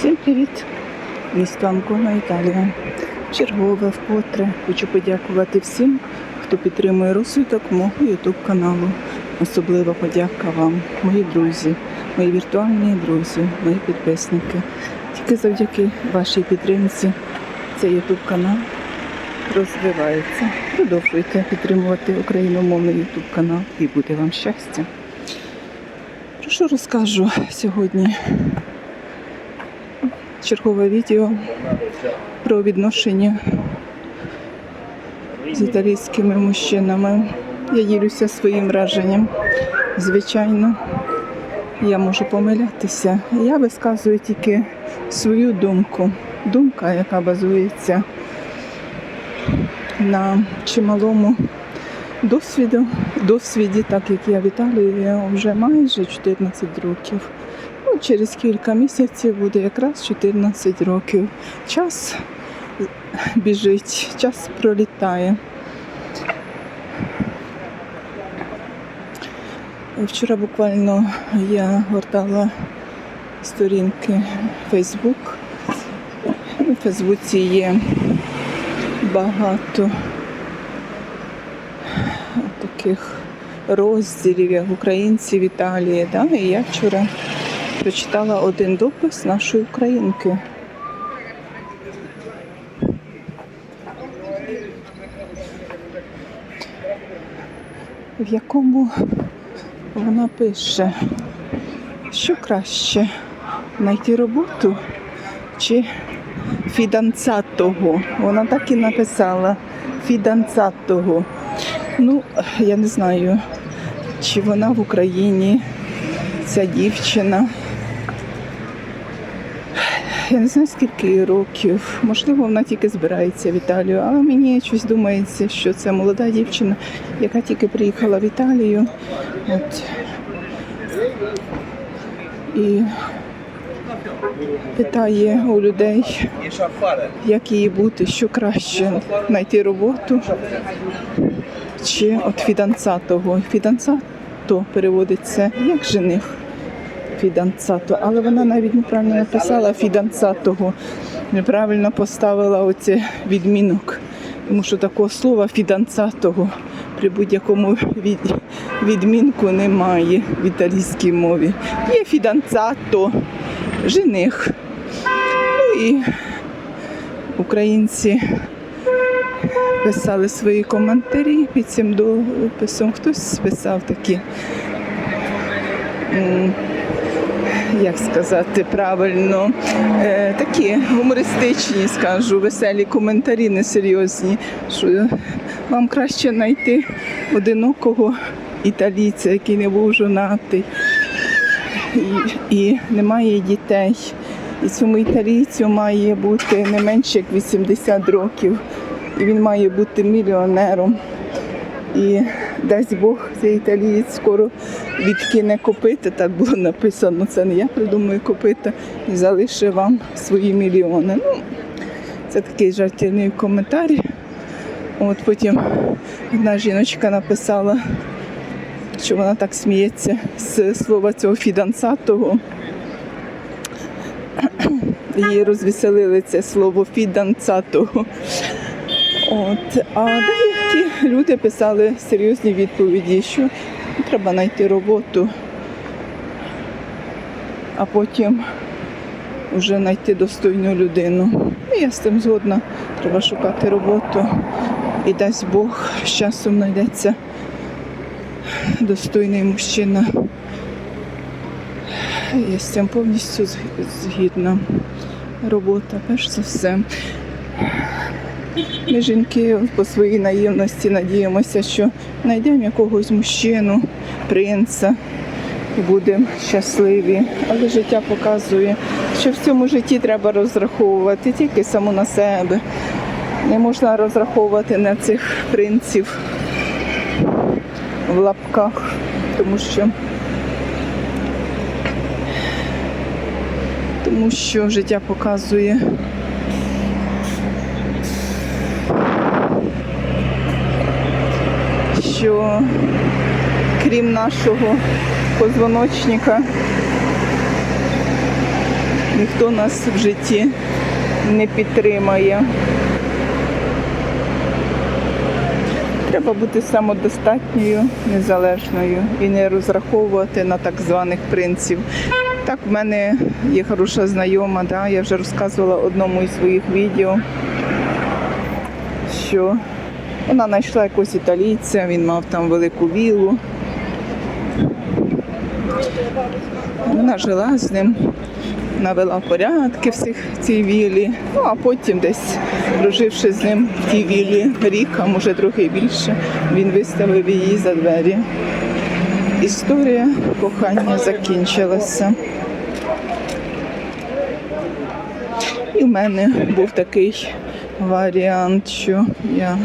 Всім привіт! Місто Анкона, Італія. Чергове вкотре хочу подякувати всім, хто підтримує розвиток мого YouTube каналу. Особлива подяка вам, мої друзі, мої віртуальні друзі, мої підписники. Тільки завдяки вашій підтримці цей YouTube канал розвивається. Продовжуйте підтримувати україномовний YouTube канал і буде вам щастя. Про що розкажу сьогодні? Чергове відео про відношення з італійськими мужчинами. Я ділюся своїм враженням. Звичайно, я можу помилятися. Я висказую тільки свою думку. Думка, яка базується на чималому досвіду, досвіді, так як я в Італії вже майже 14 років. Через кілька місяців буде якраз 14 років. Час біжить, час пролітає. Вчора буквально я гортала сторінки Facebook. У Фейсбуці є багато таких розділів, як українці в Італії. Да? І я вчора прочитала один допис нашої українки. В якому вона пише, що краще знайти роботу чи фіданцатого. Вона так і написала фіданцатого. Ну, я не знаю, чи вона в Україні, ця дівчина. Я не знаю, скільки років. Можливо, вона тільки збирається в Італію, але мені щось думається, що це молода дівчина, яка тільки приїхала в Італію. От. І питає у людей, як їй бути, що краще знайти роботу чи от фіданцатого. Фіданцато переводиться як жених фіданцато, але вона навіть неправильно написала фіданцатого, неправильно поставила оце відмінок. Тому що такого слова фіданцатого при будь-якому від, відмінку немає в італійській мові. Є фіданцато, жених. Ну і українці писали свої коментарі під цим дописом. Хтось писав такі. Як сказати правильно, е, такі гумористичні, скажу, веселі коментарі, несерйозні. Що вам краще знайти одинокого італійця, який не був жонатий і, і не має дітей. І цьому італійцю має бути не менше як 80 років. І він має бути мільйонером. І дасть Бог, цей італієць скоро відкине копита, так було написано. Це не я придумую копита і залишить вам свої мільйони. Ну, це такий жартівний коментар. От потім одна жіночка написала, що вона так сміється з слова цього фіданцатого. Її розвеселили це слово фіданцатого. От, а деякі люди писали серйозні відповіді, що треба знайти роботу, а потім вже знайти достойну людину. Ну, я з цим згодна, треба шукати роботу. І дасть Бог, з часом знайдеться достойний мужчина. Я з цим повністю згідна. Робота, перш за все. Ми жінки по своїй наївності надіємося, що знайдемо якогось мужчину, принца і будемо щасливі. Але життя показує, що в цьому житті треба розраховувати тільки саму на себе. Не можна розраховувати на цих принців в лапках, тому що тому що життя показує. Що крім нашого позвоночника ніхто нас в житті не підтримає. Треба бути самодостатньою, незалежною і не розраховувати на так званих принців. Так, в мене є хороша знайома, да, я вже розказувала в одному із своїх відео, що вона знайшла якогось італійця, він мав там велику віллу. Вона жила з ним, навела порядки всіх в цій віллі. Ну а потім десь, проживши з ним в тій віллі рік, а може трохи більше, він виставив її за двері. Історія кохання закінчилася. І в мене був такий варіант, що я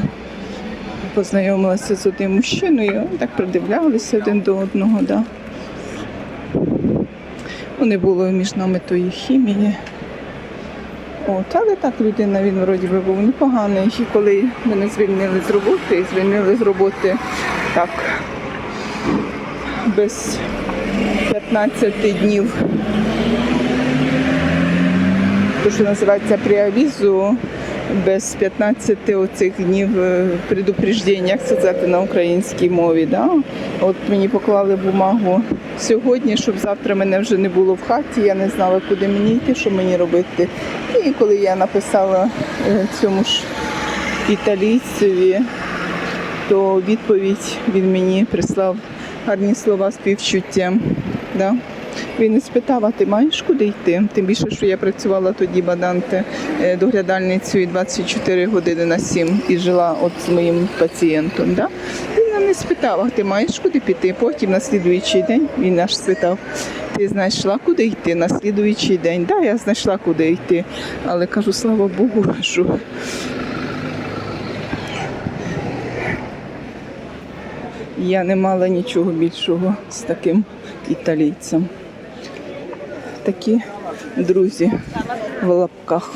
познайомилася з одним мужчиною, так придивлялися один до одного. Да. Не було між нами тої хімії. От, але так людина він вроді би був непоганий. І коли мене звільнили з роботи, звільнили з роботи так без 15 днів. То, що називається преавізу, без 15 оцих днів е, предупреждення, як сказати на українській мові. Да? От мені поклали бумагу сьогодні, щоб завтра мене вже не було в хаті, я не знала, куди мені йти, що мені робити. І коли я написала е, цьому ж італійцеві, то відповідь він мені прислав гарні слова співчуття. Да? Він спитав, а ти маєш куди йти? Тим більше, що я працювала тоді баданте е, доглядальницею 24 години на 7 і жила от з моїм пацієнтом. Да? Він мене не спитав, а ти маєш куди піти? Потім на слідуючий день він аж спитав, ти знайшла куди йти на слідуючий день? Да, я знайшла куди йти. Але кажу, слава Богу, що я не мала нічого більшого з таким італійцем. Такі друзі в лапках.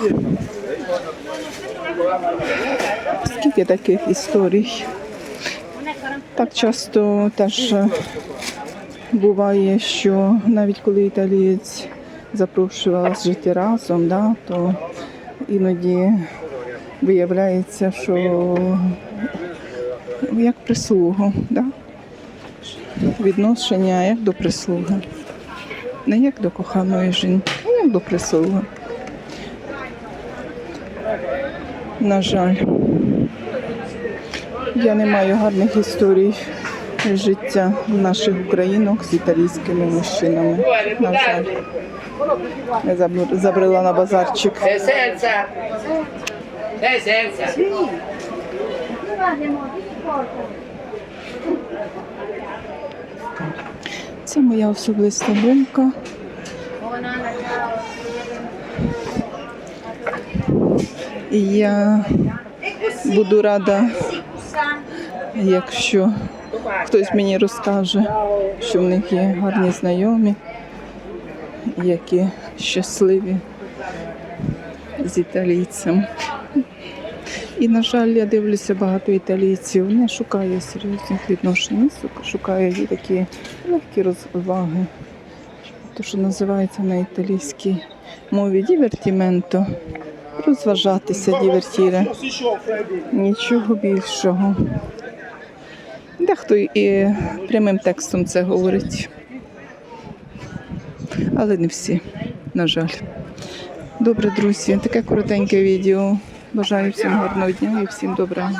Скільки таких історій? Так часто теж буває, що навіть коли італієць запрошував жити разом, да, то іноді виявляється, що як прислугу, да? відношення як до прислуги. Не як до коханої жінки, а як до прислуги. На жаль, я не маю гарних історій життя наших українок з італійськими мужчинами. На жаль. Я забр- забрела на базарчик. Sei senza? Sei senza? Це моя особиста думка. І я буду рада, якщо хтось мені розкаже, що в них є гарні знайомі, які щасливі з італійцем. І, на жаль, я дивлюся, багато італійців не шукає серйозних відношень, шукає такі легкі розваги. Те, що називається на італійській мові дівертіменто. Розважатися, дівертіре. Нічого більшого. Дехто і прямим текстом це говорить. Але не всі, на жаль. Добре, друзі, таке коротеньке відео. Бажаю всім гарного дня і всім добра.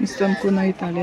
Містанку на Італії.